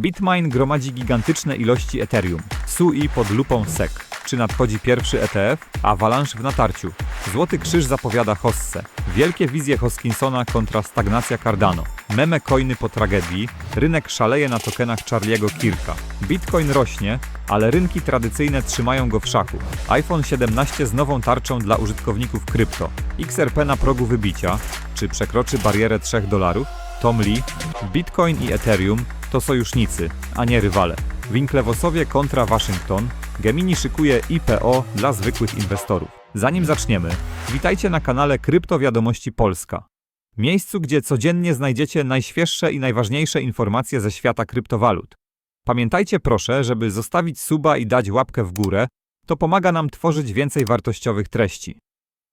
Bitmain gromadzi gigantyczne ilości Ethereum. SUI pod lupą SEC. Czy nadchodzi pierwszy ETF? Avalanche w natarciu. Złoty Krzyż zapowiada Hosse. Wielkie wizje Hoskinsona kontra stagnacja Cardano. Meme coiny po tragedii. Rynek szaleje na tokenach Charlie'ego Kirka. Bitcoin rośnie, ale rynki tradycyjne trzymają go w szachu. iPhone 17 z nową tarczą dla użytkowników krypto. XRP na progu wybicia. Czy przekroczy barierę 3 dolarów? Tom Lee. Bitcoin i Ethereum to sojusznicy, a nie rywale. Winklewosowie kontra Waszyngton. Gemini szykuje IPO dla zwykłych inwestorów. Zanim zaczniemy, witajcie na kanale Krypto Wiadomości Polska. Miejscu, gdzie codziennie znajdziecie najświeższe i najważniejsze informacje ze świata kryptowalut. Pamiętajcie proszę, żeby zostawić suba i dać łapkę w górę, to pomaga nam tworzyć więcej wartościowych treści.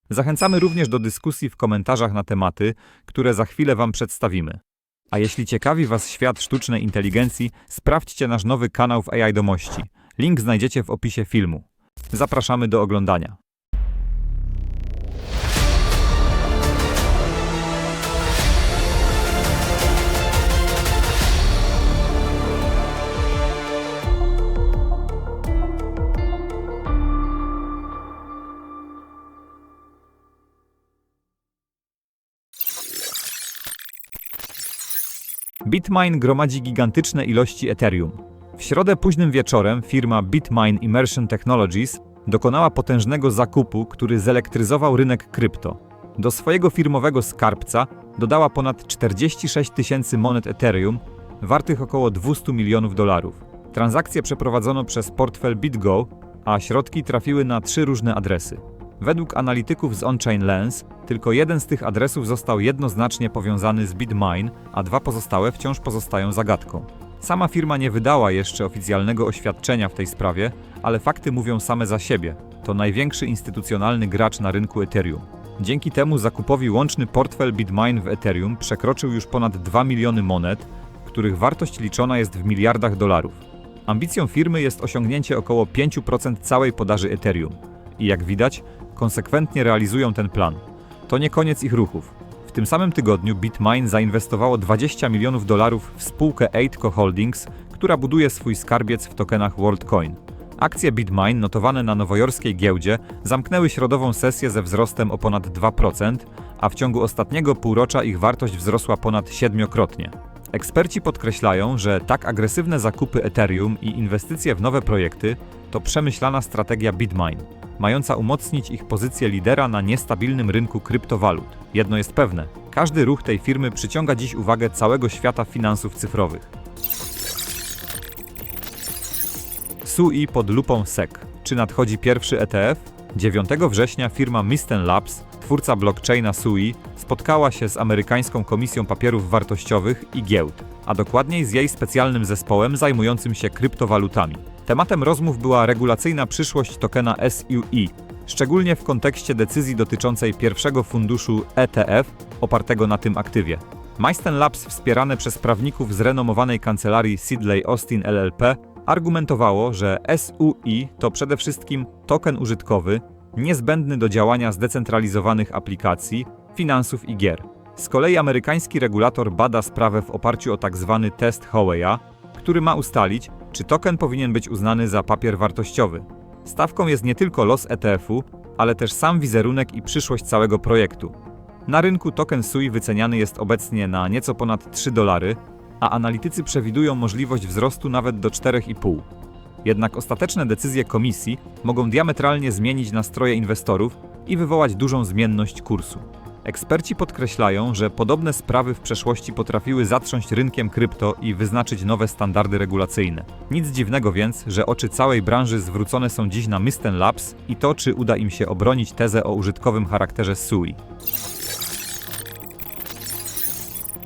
Zachęcamy również do dyskusji w komentarzach na tematy, które za chwilę Wam przedstawimy. A jeśli ciekawi Was świat sztucznej inteligencji, sprawdźcie nasz nowy kanał w AI Domości. Link znajdziecie w opisie filmu. Zapraszamy do oglądania. Bitmain gromadzi gigantyczne ilości Ethereum. W środę późnym wieczorem firma Bitmain Immersion Technologies dokonała potężnego zakupu, który zelektryzował rynek krypto. Do swojego firmowego skarbca dodała ponad 46 tysięcy monet Ethereum, wartych około 200 milionów dolarów. Transakcję przeprowadzono przez portfel BitGo, a środki trafiły na trzy różne adresy. Według analityków z OnChain Lens, tylko jeden z tych adresów został jednoznacznie powiązany z Bitmain, a dwa pozostałe wciąż pozostają zagadką. Sama firma nie wydała jeszcze oficjalnego oświadczenia w tej sprawie, ale fakty mówią same za siebie. To największy instytucjonalny gracz na rynku Ethereum. Dzięki temu zakupowi łączny portfel Bitmain w Ethereum przekroczył już ponad 2 miliony monet, których wartość liczona jest w miliardach dolarów. Ambicją firmy jest osiągnięcie około 5% całej podaży Ethereum. I jak widać, konsekwentnie realizują ten plan. To nie koniec ich ruchów. W tym samym tygodniu Bitmain zainwestowało 20 milionów dolarów w spółkę Eightco Holdings, która buduje swój skarbiec w tokenach WorldCoin. Akcje Bitmain notowane na nowojorskiej giełdzie zamknęły środową sesję ze wzrostem o ponad 2%, a w ciągu ostatniego półrocza ich wartość wzrosła ponad siedmiokrotnie. Eksperci podkreślają, że tak agresywne zakupy Ethereum i inwestycje w nowe projekty to przemyślana strategia Bitmain mająca umocnić ich pozycję lidera na niestabilnym rynku kryptowalut. Jedno jest pewne: każdy ruch tej firmy przyciąga dziś uwagę całego świata finansów cyfrowych. SUI pod lupą SEC. Czy nadchodzi pierwszy ETF? 9 września firma Misten Labs, twórca blockchaina SUI, spotkała się z amerykańską Komisją Papierów Wartościowych i Giełd, a dokładniej z jej specjalnym zespołem zajmującym się kryptowalutami. Tematem rozmów była regulacyjna przyszłość tokena SUI, szczególnie w kontekście decyzji dotyczącej pierwszego funduszu ETF opartego na tym aktywie. Meissen Labs, wspierane przez prawników z renomowanej kancelarii Sidley Austin LLP, argumentowało, że SUI to przede wszystkim token użytkowy, niezbędny do działania zdecentralizowanych aplikacji, finansów i gier. Z kolei amerykański regulator bada sprawę w oparciu o tzw. Tak test Howeya, który ma ustalić, czy token powinien być uznany za papier wartościowy. Stawką jest nie tylko los ETF-u, ale też sam wizerunek i przyszłość całego projektu. Na rynku token SUI wyceniany jest obecnie na nieco ponad 3 dolary, a analitycy przewidują możliwość wzrostu nawet do 4,5. Jednak ostateczne decyzje komisji mogą diametralnie zmienić nastroje inwestorów i wywołać dużą zmienność kursu. Eksperci podkreślają, że podobne sprawy w przeszłości potrafiły zatrząść rynkiem krypto i wyznaczyć nowe standardy regulacyjne. Nic dziwnego więc, że oczy całej branży zwrócone są dziś na Mysten Labs i to, czy uda im się obronić tezę o użytkowym charakterze SUI.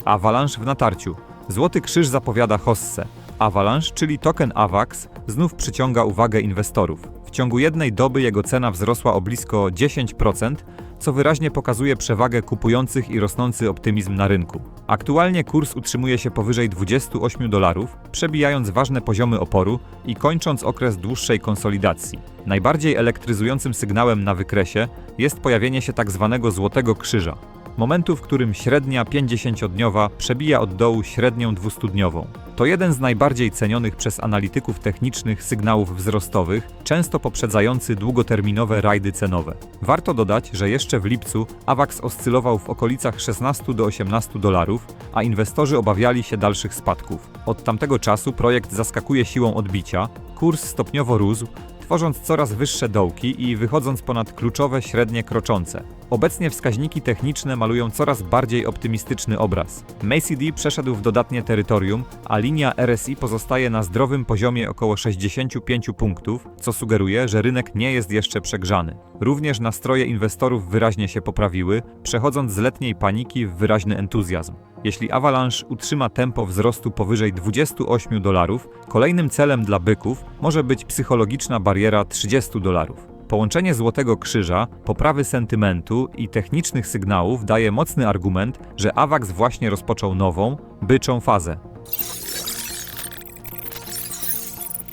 Avalanche w natarciu. Złoty Krzyż zapowiada Hosse. Avalanche, czyli token AVAX, znów przyciąga uwagę inwestorów. W ciągu jednej doby jego cena wzrosła o blisko 10%, co wyraźnie pokazuje przewagę kupujących i rosnący optymizm na rynku. Aktualnie kurs utrzymuje się powyżej 28 dolarów, przebijając ważne poziomy oporu i kończąc okres dłuższej konsolidacji. Najbardziej elektryzującym sygnałem na wykresie jest pojawienie się tak zwanego złotego krzyża. Momentu, w którym średnia 50-dniowa przebija od dołu średnią 200-dniową. To jeden z najbardziej cenionych przez analityków technicznych sygnałów wzrostowych, często poprzedzający długoterminowe rajdy cenowe. Warto dodać, że jeszcze w lipcu AWAX oscylował w okolicach 16 do 18 dolarów, a inwestorzy obawiali się dalszych spadków. Od tamtego czasu projekt zaskakuje siłą odbicia, kurs stopniowo rósł, tworząc coraz wyższe dołki i wychodząc ponad kluczowe średnie kroczące. Obecnie wskaźniki techniczne malują coraz bardziej optymistyczny obraz. MACD przeszedł w dodatnie terytorium, a linia RSI pozostaje na zdrowym poziomie około 65 punktów, co sugeruje, że rynek nie jest jeszcze przegrzany. Również nastroje inwestorów wyraźnie się poprawiły, przechodząc z letniej paniki w wyraźny entuzjazm. Jeśli Avalanche utrzyma tempo wzrostu powyżej 28 dolarów, kolejnym celem dla byków może być psychologiczna bariera 30 dolarów. Połączenie Złotego Krzyża, poprawy sentymentu i technicznych sygnałów daje mocny argument, że AWAX właśnie rozpoczął nową, byczą fazę.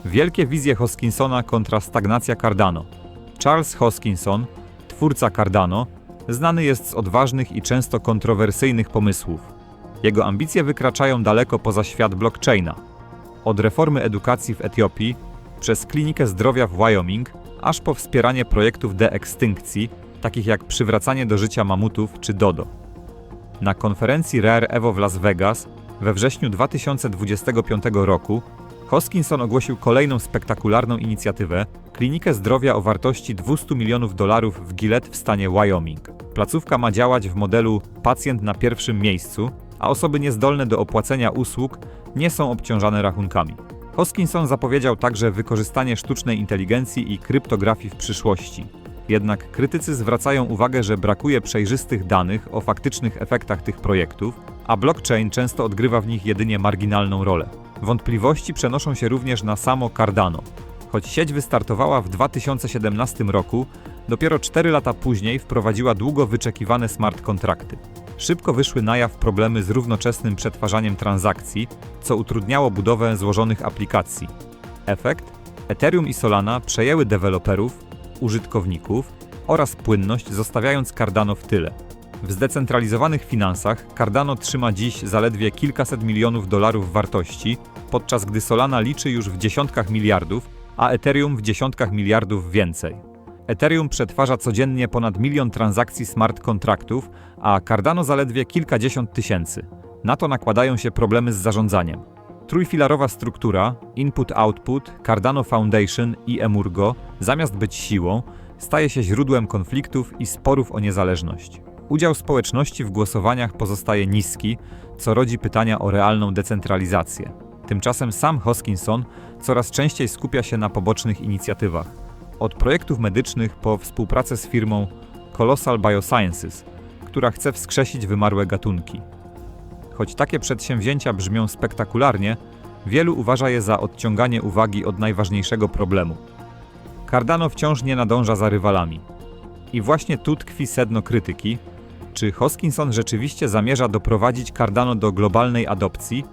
Wielkie wizje Hoskinsona kontra stagnacja Cardano. Charles Hoskinson, twórca Cardano, znany jest z odważnych i często kontrowersyjnych pomysłów. Jego ambicje wykraczają daleko poza świat blockchaina. Od reformy edukacji w Etiopii, przez klinikę zdrowia w Wyoming, aż po wspieranie projektów deekstynkcji, takich jak przywracanie do życia mamutów czy dodo. Na konferencji Rare Evo w Las Vegas we wrześniu 2025 roku Hoskinson ogłosił kolejną spektakularną inicjatywę klinikę zdrowia o wartości 200 milionów dolarów w Gillette w stanie Wyoming. Placówka ma działać w modelu pacjent na pierwszym miejscu, a osoby niezdolne do opłacenia usług nie są obciążane rachunkami. Hoskinson zapowiedział także wykorzystanie sztucznej inteligencji i kryptografii w przyszłości. Jednak krytycy zwracają uwagę, że brakuje przejrzystych danych o faktycznych efektach tych projektów, a blockchain często odgrywa w nich jedynie marginalną rolę. Wątpliwości przenoszą się również na samo Cardano. Choć sieć wystartowała w 2017 roku, dopiero 4 lata później wprowadziła długo wyczekiwane smart kontrakty. Szybko wyszły na jaw problemy z równoczesnym przetwarzaniem transakcji, co utrudniało budowę złożonych aplikacji. Efekt? Ethereum i Solana przejęły deweloperów, użytkowników oraz płynność, zostawiając Cardano w tyle. W zdecentralizowanych finansach Cardano trzyma dziś zaledwie kilkaset milionów dolarów wartości, podczas gdy Solana liczy już w dziesiątkach miliardów, a Ethereum w dziesiątkach miliardów więcej. Ethereum przetwarza codziennie ponad milion transakcji smart kontraktów, a Cardano zaledwie kilkadziesiąt tysięcy. Na to nakładają się problemy z zarządzaniem. Trójfilarowa struktura Input-Output, Cardano Foundation i Emurgo, zamiast być siłą, staje się źródłem konfliktów i sporów o niezależność. Udział społeczności w głosowaniach pozostaje niski, co rodzi pytania o realną decentralizację. Tymczasem sam Hoskinson coraz częściej skupia się na pobocznych inicjatywach. Od projektów medycznych po współpracę z firmą Colossal Biosciences, która chce wskrzesić wymarłe gatunki. Choć takie przedsięwzięcia brzmią spektakularnie, wielu uważa je za odciąganie uwagi od najważniejszego problemu. Cardano wciąż nie nadąża za rywalami. I właśnie tu tkwi sedno krytyki. Czy Hoskinson rzeczywiście zamierza doprowadzić Cardano do globalnej adopcji?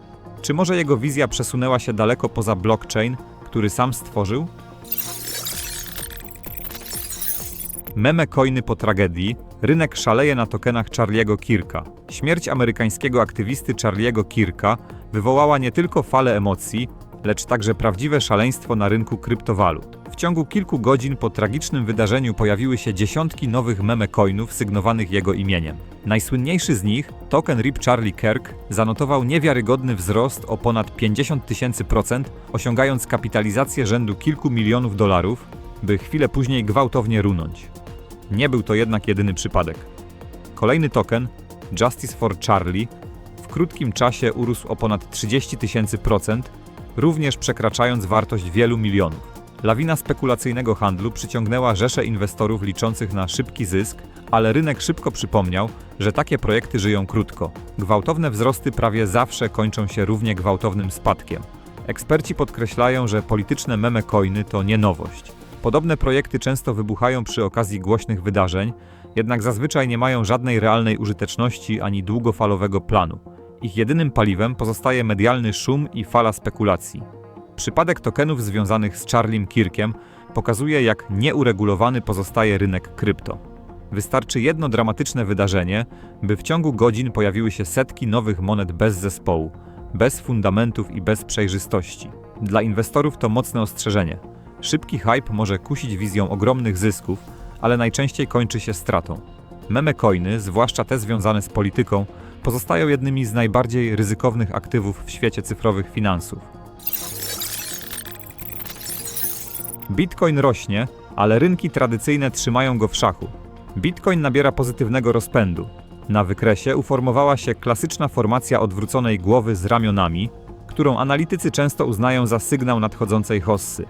Czy może jego wizja przesunęła się daleko poza blockchain, który sam stworzył? Meme coiny po tragedii, rynek szaleje na tokenach Charlie'ego Kirka. Śmierć amerykańskiego aktywisty Charlie'ego Kirka wywołała nie tylko falę emocji, lecz także prawdziwe szaleństwo na rynku kryptowalut. W ciągu kilku godzin po tragicznym wydarzeniu pojawiły się dziesiątki nowych meme coinów sygnowanych jego imieniem. Najsłynniejszy z nich, token RIP Charlie Kirk, zanotował niewiarygodny wzrost o ponad 50 tysięcy procent, osiągając kapitalizację rzędu kilku milionów dolarów, by chwilę później gwałtownie runąć. Nie był to jednak jedyny przypadek. Kolejny token, Justice for Charlie, w krótkim czasie urósł o ponad 30 tysięcy procent, również przekraczając wartość wielu milionów. Lawina spekulacyjnego handlu przyciągnęła rzesze inwestorów liczących na szybki zysk, ale rynek szybko przypomniał, że takie projekty żyją krótko. Gwałtowne wzrosty prawie zawsze kończą się równie gwałtownym spadkiem. Eksperci podkreślają, że polityczne meme coiny to nie nowość. Podobne projekty często wybuchają przy okazji głośnych wydarzeń, jednak zazwyczaj nie mają żadnej realnej użyteczności ani długofalowego planu. Ich jedynym paliwem pozostaje medialny szum i fala spekulacji. Przypadek tokenów związanych z Charliem Kirkiem pokazuje, jak nieuregulowany pozostaje rynek krypto. Wystarczy jedno dramatyczne wydarzenie, by w ciągu godzin pojawiły się setki nowych monet bez zespołu, bez fundamentów i bez przejrzystości. Dla inwestorów to mocne ostrzeżenie. Szybki hype może kusić wizją ogromnych zysków, ale najczęściej kończy się stratą. Meme coiny, zwłaszcza te związane z polityką, pozostają jednymi z najbardziej ryzykownych aktywów w świecie cyfrowych finansów. Bitcoin rośnie, ale rynki tradycyjne trzymają go w szachu. Bitcoin nabiera pozytywnego rozpędu. Na wykresie uformowała się klasyczna formacja odwróconej głowy z ramionami, którą analitycy często uznają za sygnał nadchodzącej hossy.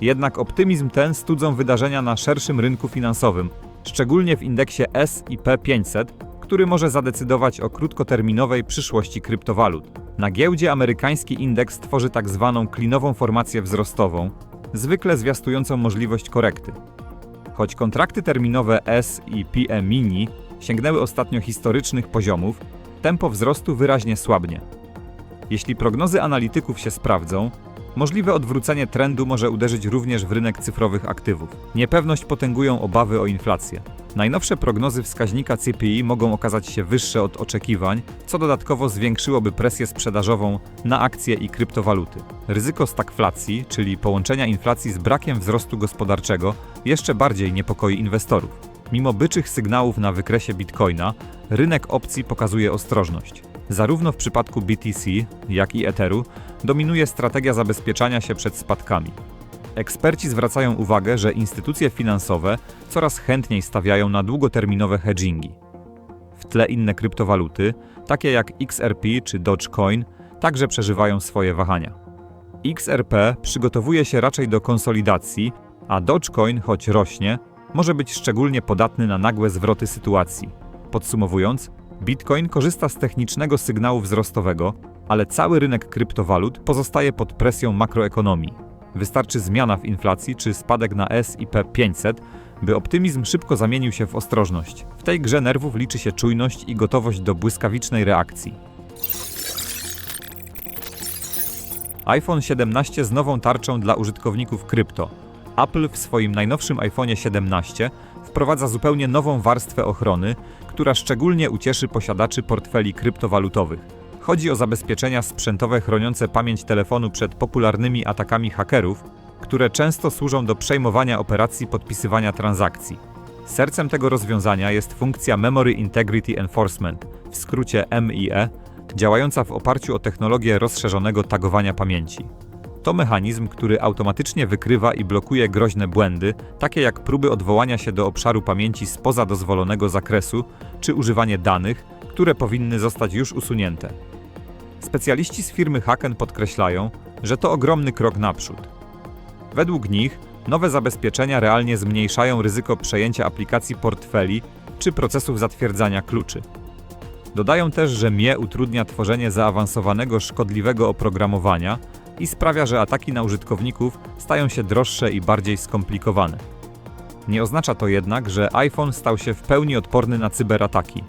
Jednak optymizm ten studzą wydarzenia na szerszym rynku finansowym, szczególnie w indeksie S&P 500, który może zadecydować o krótkoterminowej przyszłości kryptowalut. Na giełdzie amerykański indeks tworzy tak zwaną klinową formację wzrostową, zwykle zwiastującą możliwość korekty. Choć kontrakty terminowe S i PM Mini sięgnęły ostatnio historycznych poziomów, tempo wzrostu wyraźnie słabnie. Jeśli prognozy analityków się sprawdzą, możliwe odwrócenie trendu może uderzyć również w rynek cyfrowych aktywów. Niepewność potęgują obawy o inflację. Najnowsze prognozy wskaźnika CPI mogą okazać się wyższe od oczekiwań, co dodatkowo zwiększyłoby presję sprzedażową na akcje i kryptowaluty. Ryzyko stagflacji, czyli połączenia inflacji z brakiem wzrostu gospodarczego, jeszcze bardziej niepokoi inwestorów. Mimo byczych sygnałów na wykresie bitcoina, rynek opcji pokazuje ostrożność. Zarówno w przypadku BTC, jak i Etheru dominuje strategia zabezpieczania się przed spadkami. Eksperci zwracają uwagę, że instytucje finansowe coraz chętniej stawiają na długoterminowe hedgingi. W tle inne kryptowaluty, takie jak XRP czy Dogecoin, także przeżywają swoje wahania. XRP przygotowuje się raczej do konsolidacji, a Dogecoin, choć rośnie, może być szczególnie podatny na nagłe zwroty sytuacji. Podsumowując, Bitcoin korzysta z technicznego sygnału wzrostowego, ale cały rynek kryptowalut pozostaje pod presją makroekonomii. Wystarczy zmiana w inflacji czy spadek na S&P 500, by optymizm szybko zamienił się w ostrożność. W tej grze nerwów liczy się czujność i gotowość do błyskawicznej reakcji. iPhone 17 z nową tarczą dla użytkowników krypto. Apple w swoim najnowszym iPhone 17 wprowadza zupełnie nową warstwę ochrony, która szczególnie ucieszy posiadaczy portfeli kryptowalutowych. Chodzi o zabezpieczenia sprzętowe chroniące pamięć telefonu przed popularnymi atakami hakerów, które często służą do przejmowania operacji podpisywania transakcji. Sercem tego rozwiązania jest funkcja Memory Integrity Enforcement, w skrócie MIE, działająca w oparciu o technologię rozszerzonego tagowania pamięci. To mechanizm, który automatycznie wykrywa i blokuje groźne błędy, takie jak próby odwołania się do obszaru pamięci spoza dozwolonego zakresu, czy używanie danych, które powinny zostać już usunięte. Specjaliści z firmy Haken podkreślają, że to ogromny krok naprzód. Według nich nowe zabezpieczenia realnie zmniejszają ryzyko przejęcia aplikacji portfeli czy procesów zatwierdzania kluczy. Dodają też, że MIE utrudnia tworzenie zaawansowanego szkodliwego oprogramowania i sprawia, że ataki na użytkowników stają się droższe i bardziej skomplikowane. Nie oznacza to jednak, że iPhone stał się w pełni odporny na cyberataki.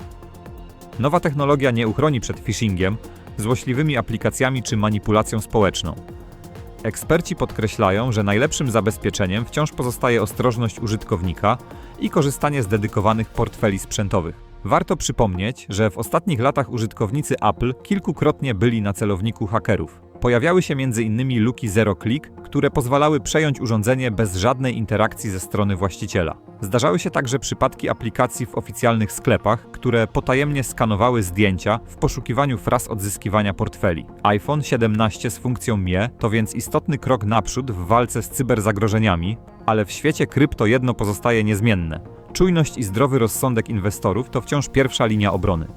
Nowa technologia nie uchroni przed phishingiem, złośliwymi aplikacjami czy manipulacją społeczną. Eksperci podkreślają, że najlepszym zabezpieczeniem wciąż pozostaje ostrożność użytkownika i korzystanie z dedykowanych portfeli sprzętowych. Warto przypomnieć, że w ostatnich latach użytkownicy Apple kilkukrotnie byli na celowniku hakerów. Pojawiały się m.in. luki zero-click, które pozwalały przejąć urządzenie bez żadnej interakcji ze strony właściciela. Zdarzały się także przypadki aplikacji w oficjalnych sklepach, które potajemnie skanowały zdjęcia w poszukiwaniu fraz odzyskiwania portfeli. iPhone 17 z funkcją MIE to więc istotny krok naprzód w walce z cyberzagrożeniami, ale w świecie krypto jedno pozostaje niezmienne. Czujność i zdrowy rozsądek inwestorów to wciąż pierwsza linia obrony.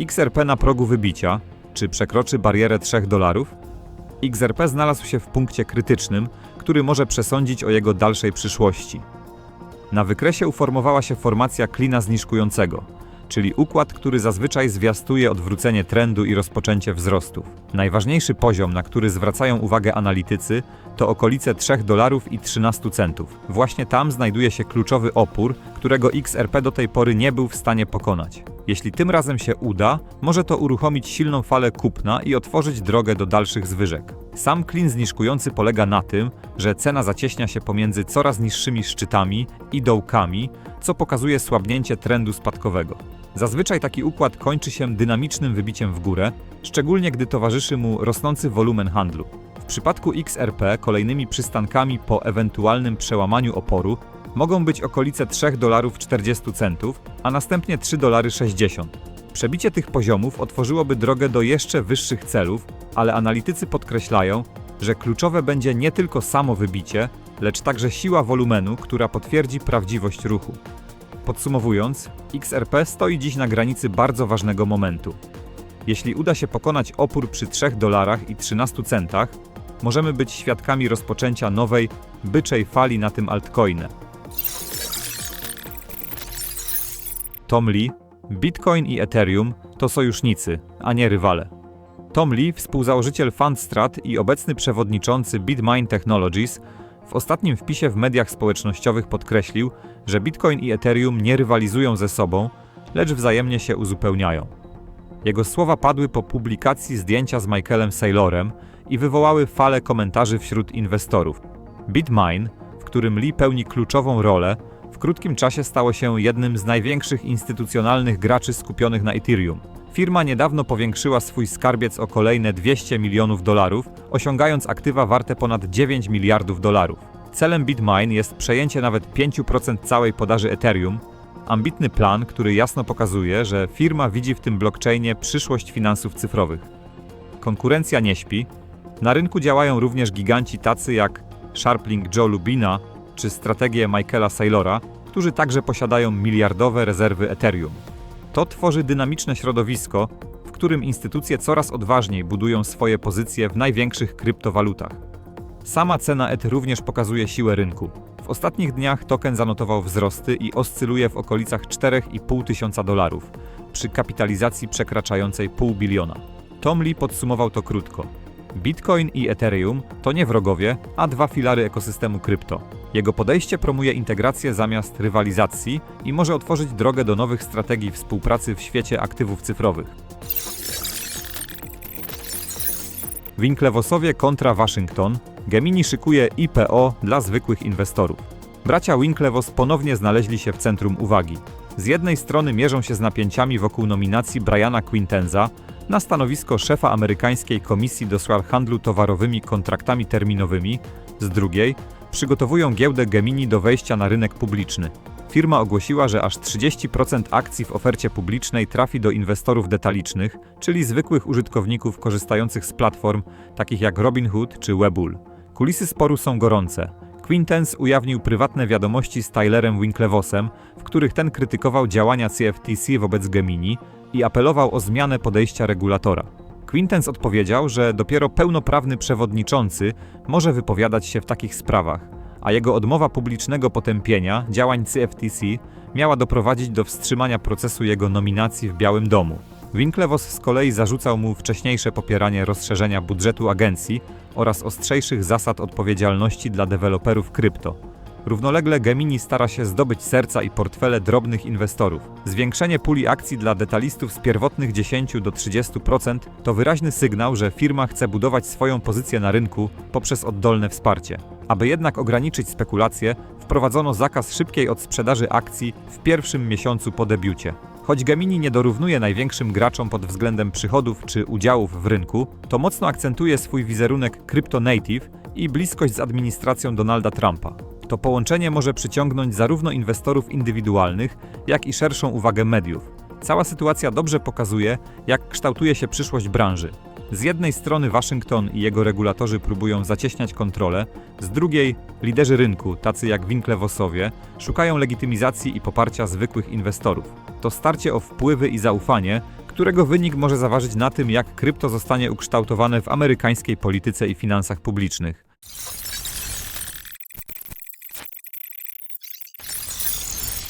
XRP na progu wybicia, czy przekroczy barierę 3 dolarów? XRP znalazł się w punkcie krytycznym, który może przesądzić o jego dalszej przyszłości. Na wykresie uformowała się formacja klina zniżkującego, czyli układ, który zazwyczaj zwiastuje odwrócenie trendu i rozpoczęcie wzrostów. Najważniejszy poziom, na który zwracają uwagę analitycy, to okolice 3 dolarów i 13 centów. Właśnie tam znajduje się kluczowy opór, którego XRP do tej pory nie był w stanie pokonać. Jeśli tym razem się uda, może to uruchomić silną falę kupna i otworzyć drogę do dalszych zwyżek. Sam klin zniżkujący polega na tym, że cena zacieśnia się pomiędzy coraz niższymi szczytami i dołkami, co pokazuje słabnięcie trendu spadkowego. Zazwyczaj taki układ kończy się dynamicznym wybiciem w górę, szczególnie gdy towarzyszy mu rosnący wolumen handlu. W przypadku XRP kolejnymi przystankami po ewentualnym przełamaniu oporu mogą być okolice 3 dolarów 40 centów, a następnie 3 dolary 60. Przebicie tych poziomów otworzyłoby drogę do jeszcze wyższych celów, ale analitycy podkreślają, że kluczowe będzie nie tylko samo wybicie, lecz także siła wolumenu, która potwierdzi prawdziwość ruchu. Podsumowując, XRP stoi dziś na granicy bardzo ważnego momentu. Jeśli uda się pokonać opór przy 3 dolarach i 13 centach, możemy być świadkami rozpoczęcia nowej, byczej fali na tym altcoinie. Tom Lee, Bitcoin i Ethereum to sojusznicy, a nie rywale. Tom Lee, współzałożyciel Fundstrat i obecny przewodniczący BitMine Technologies, w ostatnim wpisie w mediach społecznościowych podkreślił, że Bitcoin i Ethereum nie rywalizują ze sobą, lecz wzajemnie się uzupełniają. Jego słowa padły po publikacji zdjęcia z Michaelem Saylorem i wywołały falę komentarzy wśród inwestorów. BitMine, w którym Lee pełni kluczową rolę, krótkim czasie stało się jednym z największych instytucjonalnych graczy skupionych na Ethereum. Firma niedawno powiększyła swój skarbiec o kolejne 200 milionów dolarów, osiągając aktywa warte ponad 9 miliardów dolarów. Celem BitMine jest przejęcie nawet 5% całej podaży Ethereum, ambitny plan, który jasno pokazuje, że firma widzi w tym blockchainie przyszłość finansów cyfrowych. Konkurencja nie śpi. Na rynku działają również giganci tacy jak Sharplink Joe Lubina czy strategie Michaela Saylora, którzy także posiadają miliardowe rezerwy Ethereum. To tworzy dynamiczne środowisko, w którym instytucje coraz odważniej budują swoje pozycje w największych kryptowalutach. Sama cena ETH również pokazuje siłę rynku. W ostatnich dniach token zanotował wzrosty i oscyluje w okolicach 4,5 tysiąca dolarów, przy kapitalizacji przekraczającej pół biliona. Tom Lee podsumował to krótko. Bitcoin i Ethereum to nie wrogowie, a dwa filary ekosystemu krypto. Jego podejście promuje integrację zamiast rywalizacji i może otworzyć drogę do nowych strategii współpracy w świecie aktywów cyfrowych. Winklevosowie kontra Waszyngton. Gemini szykuje IPO dla zwykłych inwestorów. Bracia Winklevoss ponownie znaleźli się w centrum uwagi. Z jednej strony mierzą się z napięciami wokół nominacji Briana Quintenza na stanowisko szefa amerykańskiej Komisji do Spraw Handlu Towarowymi Kontraktami Terminowymi, z drugiej przygotowują giełdę Gemini do wejścia na rynek publiczny. Firma ogłosiła, że aż 30% akcji w ofercie publicznej trafi do inwestorów detalicznych, czyli zwykłych użytkowników korzystających z platform takich jak Robinhood czy Webull. Kulisy sporu są gorące. Quintens ujawnił prywatne wiadomości z Tylerem Winklevosem, w których ten krytykował działania CFTC wobec Gemini i apelował o zmianę podejścia regulatora. Quintens odpowiedział, że dopiero pełnoprawny przewodniczący może wypowiadać się w takich sprawach, a jego odmowa publicznego potępienia działań CFTC miała doprowadzić do wstrzymania procesu jego nominacji w Białym Domu. Winklevoss z kolei zarzucał mu wcześniejsze popieranie rozszerzenia budżetu agencji oraz ostrzejszych zasad odpowiedzialności dla deweloperów krypto. Równolegle Gemini stara się zdobyć serca i portfele drobnych inwestorów. Zwiększenie puli akcji dla detalistów z pierwotnych 10 do 30% to wyraźny sygnał, że firma chce budować swoją pozycję na rynku poprzez oddolne wsparcie. Aby jednak ograniczyć spekulacje, wprowadzono zakaz szybkiej odsprzedaży akcji w pierwszym miesiącu po debiucie. Choć Gemini nie dorównuje największym graczom pod względem przychodów czy udziałów w rynku, to mocno akcentuje swój wizerunek crypto native i bliskość z administracją Donalda Trumpa. To połączenie może przyciągnąć zarówno inwestorów indywidualnych, jak i szerszą uwagę mediów. Cała sytuacja dobrze pokazuje, jak kształtuje się przyszłość branży. Z jednej strony Waszyngton i jego regulatorzy próbują zacieśniać kontrolę, z drugiej liderzy rynku, tacy jak Winklevosowie, szukają legitymizacji i poparcia zwykłych inwestorów. To starcie o wpływy i zaufanie, którego wynik może zaważyć na tym, jak krypto zostanie ukształtowane w amerykańskiej polityce i finansach publicznych.